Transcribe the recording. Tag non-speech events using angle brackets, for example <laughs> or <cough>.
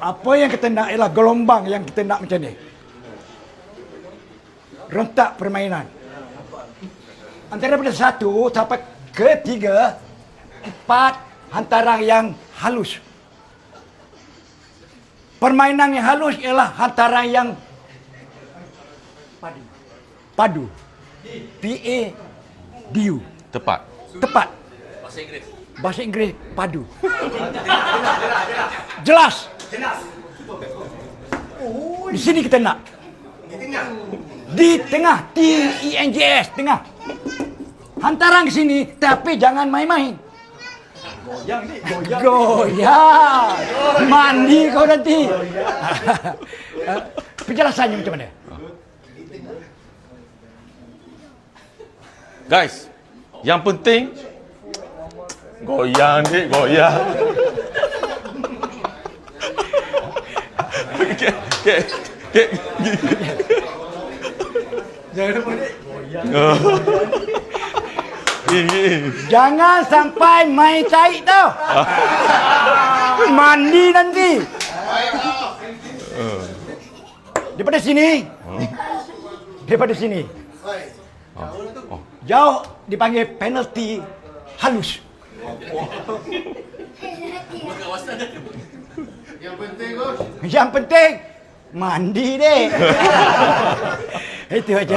Apa yang kita nak ialah gelombang yang kita nak macam ni. Rentak permainan. Antara daripada satu sampai ketiga, empat hantaran yang halus. Permainan yang halus ialah hantaran yang padu. Padu. P-A-D-U. Tepat. Tepat. Bahasa Inggeris padu. Jelas. Di sini kita nak. Di tengah. T-E-N-G-S. Tengah. Hantaran ke sini tapi jangan main-main. Goyang. Mandi kau nanti. Penjelasannya macam mana? Guys, yang penting goyang dik, goyang. Jangan lupa ni. <laughs> Ini. Jangan sampai main taik tau. <laughs> Mandi nanti. Daripada sini. Daripada sini. Jauh dipanggil penalti halus. Yang penting. Yang <laughs> penting മണ്ടിയിലേ എത്തി വെച്ച